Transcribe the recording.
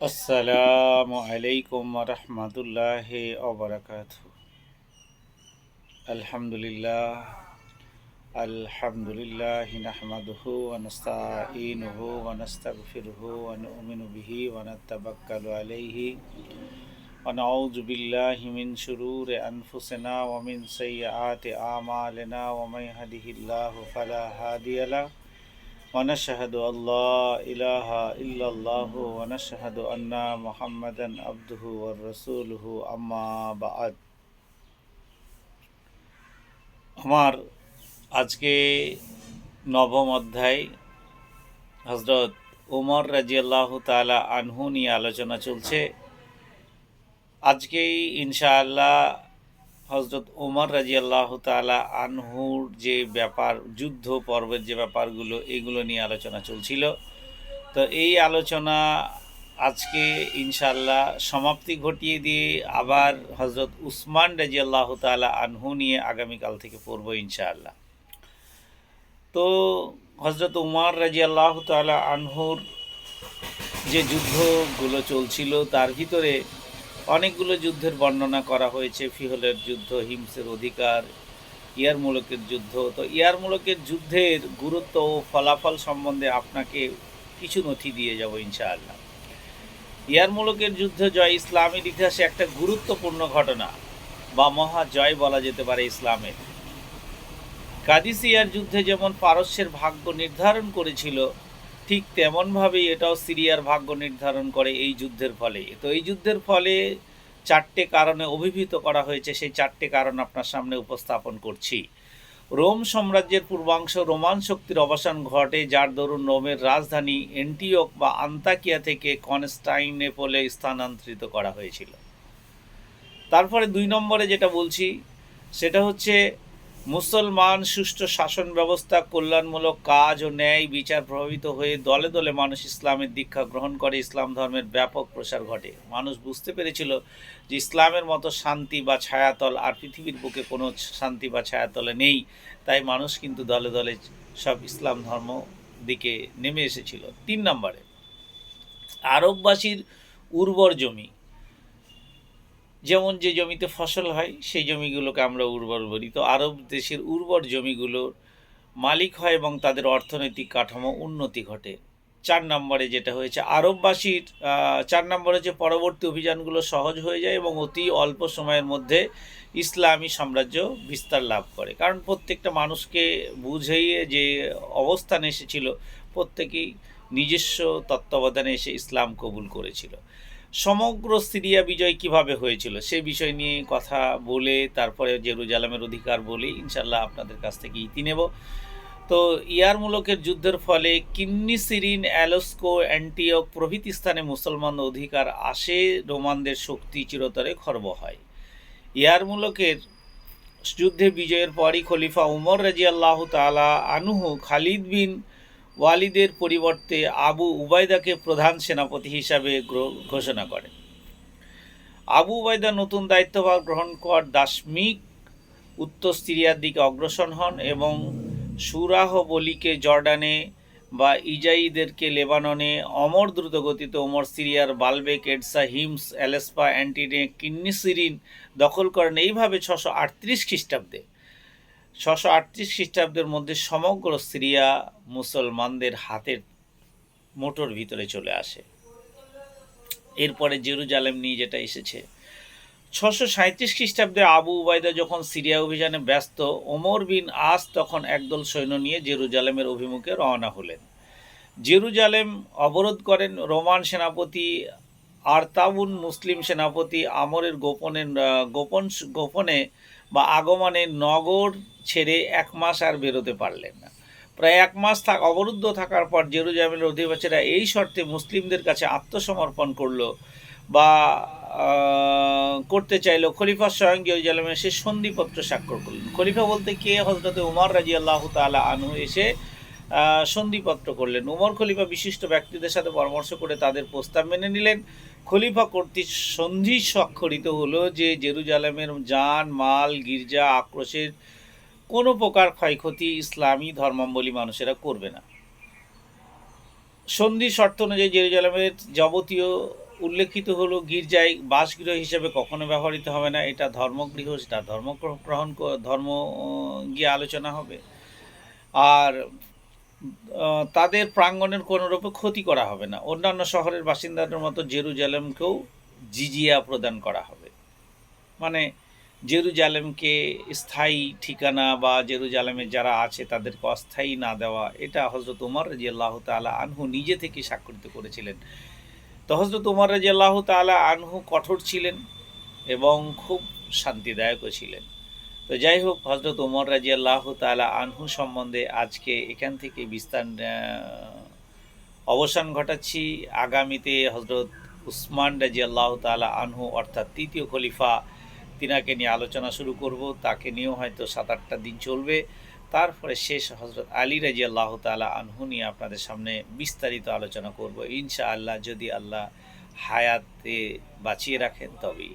আসসালামু আলাইকুম রহমতুল্লাহ অবরাকাত আলহামদুলিল্লাহ আলহামদুলিল্লাহ নাহমাদুহু ওয়ানাস্তাঈনুহু ওয়ানাস্তাগফিরুহু ওয়া নুমিনু বিহি ওয়া নাতাওয়াক্কালু আলাইহি ওয়া নাউযু বিল্লাহি মিন শুরুরি আনফুসিনা ওয়া মিন সাইয়্যাতি আমালিনা ওয়া মাই ইয়াহদিহিল্লাহু ফালা হাদিয়ালা ونشهد أن لا إله إلا الله ونشهد أن محمدا عبده ورسوله أما بعد আমার আজকে নবম অধ্যায় হজরত উমর রাজিয়াল্লাহ তালা আনহু নিয়ে আলোচনা চলছে আজকেই ইনশাআল্লাহ হজরত ওমর রাজিয়াল্লাহ তালা আনহুর যে ব্যাপার, যুদ্ধ পর্বের যে ব্যাপারগুলো, এগুলো নিয়ে আলোচনা চলছিল। তো এই আলোচনা আজকে ইনশাল্লাহ সমাপ্তি ঘটিয়ে দিয়ে আবার হজরত উসমান রাজিয়াল্লাহ তালা আনহু নিয়ে আগামীকাল থেকে পড়ব ইনশাআল্লাহ। তো হজরত উমার রাজি আল্লাহ তালা আনহুর যে যুদ্ধগুলো চলছিল, তার ভিতরে অনেকগুলো যুদ্ধের বর্ণনা করা হয়েছে। ফিহলের যুদ্ধ, হিমসের অধিকার ইয়ারমূলকের যুদ্ধ। তো ইয়ারমূলকের যুদ্ধের গুরুত্ব ও ফলাফল সম্বন্ধে আপনাকে কিছু নথি দিয়ে যাব ইনশাআল্লাহ। ইয়ারমূলকের যুদ্ধ জয় ইসলামের ইতিহাসে একটা গুরুত্বপূর্ণ ঘটনা বা মহা জয় বলা যেতে পারে ইসলামের। কাদিসিয়ার যুদ্ধে যেমন পারস্যের ভাগ্য নির্ধারণ করেছিল ঠিক তেমনভাবেই এটাও সিরিয়ার ভাগ্য নির্ধারণ করে এই যুদ্ধের ফলে। তো এই যুদ্ধের ফলে চারটে কারণে অভিভূত করা হয়েছে, সেই চারটে কারণ আপনার সামনে উপস্থাপন করছি। রোম সাম্রাজ্যের পূর্বাংশ রোমান শক্তির অবসান ঘটে, যার দরুন রোমের রাজধানী এন্টিওক বা আন্তাকিয়া থেকে কনস্টাইনেপোলে স্থানান্তরিত করা হয়েছিল। তারপরে দুই নম্বরে যেটা বলছি, সেটা হচ্ছে মুসলমান সুষ্ঠু শাসন ব্যবস্থা, কল্যাণমূলক কাজ ও ন্যায় বিচার প্রভাবিত হয়ে দলে দলে মানুষ ইসলামের দীক্ষা গ্রহণ করে। ইসলাম ধর্মের ব্যাপক প্রসার ঘটে। মানুষ বুঝতে পেরেছিল যে ইসলামের মতো শান্তি বা ছায়াতল আর পৃথিবীর বুকে কোনো শান্তি বা ছায়াতলে নেই। তাই মানুষ কিন্তু দলে দলে সব ইসলাম ধর্ম দিকে নেমে এসেছিল। তিন নম্বরে, আরববাসীর উর্বর জমি। যেমন যে জমিতে ফসল হয়, সেই জমিগুলোকে আমরা উর্বর বলি। তো আরব দেশের উর্বর জমিগুলোর মালিক হয় এবং তাদের অর্থনৈতিক কাঠামো উন্নতি ঘটে। চার নম্বরে যেটা হয়েছে, আরববাসীর চার নম্বরে যে পরবর্তী অভিযানগুলো সহজ হয়ে যায় এবং অতি অল্প সময়ের মধ্যে ইসলামী সাম্রাজ্য বিস্তার লাভ করে। কারণ প্রত্যেকটা মানুষকে বুঝিয়ে যে অবস্থানে এসেছিল, প্রত্যেকেই নিজস্ব তত্ত্বাবধানে এসে ইসলাম কবুল করেছিল। সমগ্র সিরিয়া বিজয় কীভাবে হয়েছিল, সে বিষয় নিয়ে কথা বলে তারপরে জেরুজালামের অধিকার বলে ইনশাল্লাহ আপনাদের কাছ থেকে ইতি নেব। তো ইয়ারমূলকের যুদ্ধের ফলে কিন্নি সিরিন, অ্যালোস্কো অ্যান্টিওক প্রভৃতি স্থানে মুসলমান অধিকার আসে, রোমানদের শক্তি চিরতরে খর্ব হয়। ইয়ারমূলকের যুদ্ধে বিজয়ের পরই খলিফা উমর রাজি আল্লাহ তালা আনুহু খালিদ বিন ওয়ালিদের পরিবর্তে আবু উবায়দাকে প্রধান সেনাপতি হিসাবে ঘোষণা করেন আবু উবায়দা নতুন দায়িত্বভার গ্রহণ কর দাসমিক উত্তর সিরিয়ার দিকে অগ্রসর হন এবং সুরাহ বলিকে জর্ডানে বা ইজাইদেরকে লেবাননে অমর দ্রুতগতিতে ওমর সিরিয়ার বালবেক, এডসা, হিমস, অ্যালেসপা অ্যান্টিনে কিন্নিসিরিন দখল করেন। এইভাবে ছশো আটত্রিশ খ্রিস্টাব্দে ছশো আটত্রিশ খ্রিস্টাব্দের মধ্যে সমগ্র সিরিয়া মুসলমানদের হাতের মোটর ভিতরে চলে আসে। এরপরে জেরুজালেম নিয়ে যেটা এসেছে। ছশো সাঁত্রিশ খ্রিস্টাব্দে আবু উবায়দা যখন সিরিয়া অভিযানে ব্যস্ত, ওমর বিন আস তখন একদল সৈন্য নিয়ে জেরুজালেমের অভিমুখে রওনা হলেন। জেরুজালেম অবরোধ করেন রোমান সেনাপতি আরতাবুন মুসলিম সেনাপতি আমরের গোপনে, গোপন, গোপনে বা আগমনে নগর ছেড়ে এক মাস আর বেরোতে পারলেন না। প্রায় এক মাস থাক, অবরুদ্ধ থাকার পর জেরুজালেমের অধিবাসীরা এই শর্তে মুসলিমদের কাছে আত্মসমর্পণ করল বা করতে চাইল। খলিফা স্বয়ং জেরুজালেমে এসে সন্ধিপত্র স্বাক্ষর করলেন। খলিফা বলতে কে? হজরতে উমর রাজি আল্লাহ তালা আনহু এসে সন্ধিপত্র করলেন। উমর খলিফা বিশিষ্ট ব্যক্তিদের সাথে পরামর্শ করে তাদের প্রস্তাব মেনে নিলেন। খলিফা কর্তৃক সন্ধি স্বাক্ষরিত হলো যে জেরুজালেমের যান, মাল, গির্জা, আক্রোশের কোনো প্রকার ক্ষয়ক্ষতি ইসলামী ধর্মাবলী মানুষেরা করবে না। সন্ধি শর্ত অনুযায়ী জেরুজালেমের যাবতীয় উল্লেখিত হলো গির্জায় বাসগৃহ হিসেবে কখনো ব্যবহৃত হবে না, এটা ধর্মগৃহ, সেটা ধর্ম গ্রহণ ধর্ম গিয়ে আলোচনা হবে। আর তাদের প্রাঙ্গণের কোনো রূপে ক্ষতি করা হবে না। অন্যান্য শহরের বাসিন্দাদের মতো জেরুজালেমকেও জিজিয়া প্রদান করা হবে। মানে জেরুজালেমকে স্থায়ী ঠিকানা বা জেরুজালেমে যারা আছে তাদেরকে অস্থায়ী না দেওয়া, এটা হজরত উমর রাজি আল্লাহ তালা আনহু নিজে থেকে স্বাক্ষরিত করেছিলেন। তো হজরত উমর রাজি আল্লাহ তালা আনহু কঠোর ছিলেন এবং খুব শান্তিদায়কও ছিলেন। তো যাই হোক হজরত উমর রাজি আল্লাহ তালা আনহু সম্বন্ধে আজকে এখান থেকে বিস্তার অবসান ঘটাচ্ছি। আগামীতে হজরত উসমান রাজি আল্লাহ তালা আনহু অর্থাৎ তৃতীয় খলিফা, তিনাকে নিয়ে আলোচনা শুরু করব। তাকে নিয়েও হয়তো সাত আটটা দিন চলবে। তারপরে শেষ হজরত আলী রাজি আল্লাহ তালা আনহু নিয়ে আপনাদের সামনে বিস্তারিত আলোচনা করব। ইনশা আল্লাহ যদি আল্লাহ হায়াতে বাঁচিয়ে রাখেন তবেই।